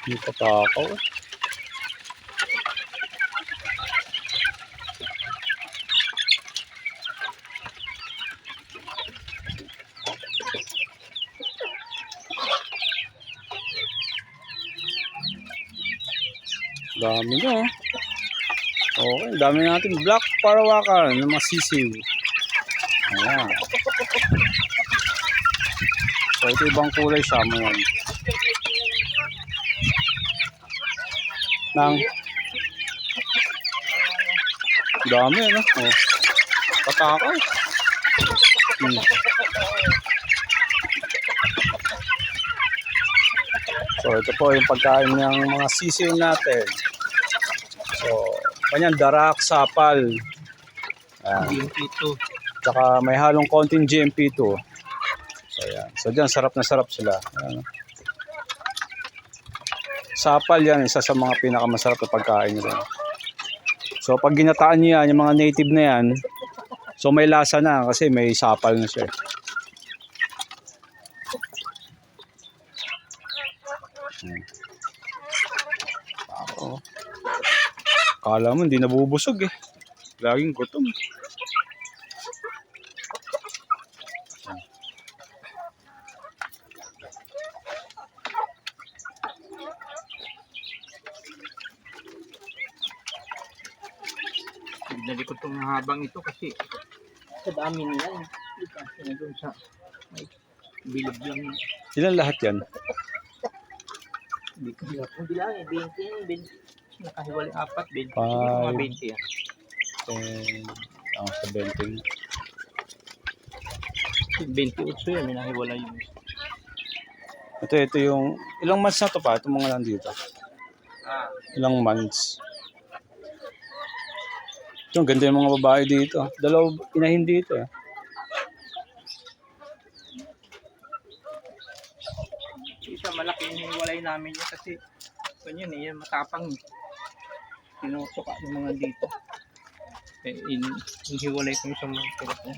Hindi patakaw. Dami na oh. Okay, dami natin black parawakan ng mga sisiw. Ayan. So ito ibang kulay sama yan. Nang dami ano? Oh. Patakaw. Hmm. So ito po yung pagkain ng mga sisiw natin. So, kanyan darak, sapal. Ayan. Ito. Tsaka may halong konting GMP2. So, yan. So, dyan, sarap na sarap sila. Ayan. Sapal yan, isa sa mga pinakamasarap na pagkain nila. So, pag ginataan niya yan, yung mga native na yan, so may lasa na kasi may sapal na siya. Hmm. Ako. Kala mo, hindi nabubusog eh. Laging gutom. Binali ko itong habang ito kasi sa dami nila. eh. Kasi na sa may bilog lang. Ilan lahat yan? Hindi ko sila. Kung bilang eh, 20 yan. 20. Nakahiwalay apat, 20. Five. Siguro mga 20 yan. And, ang sa benting. 28 yan, may nahiwalay yun. Ito, ito yung, ilang months na to pa? Itong mga nandito. Ah, Ilang months. Ito, ganda yung mga babae dito. Dalaw, inahin dito eh. isa malaki yung hiniwalay namin yun kasi ganyan eh, matapang eh. Yung mga dito. Eh, in, inhiwalay ko sa mga niya.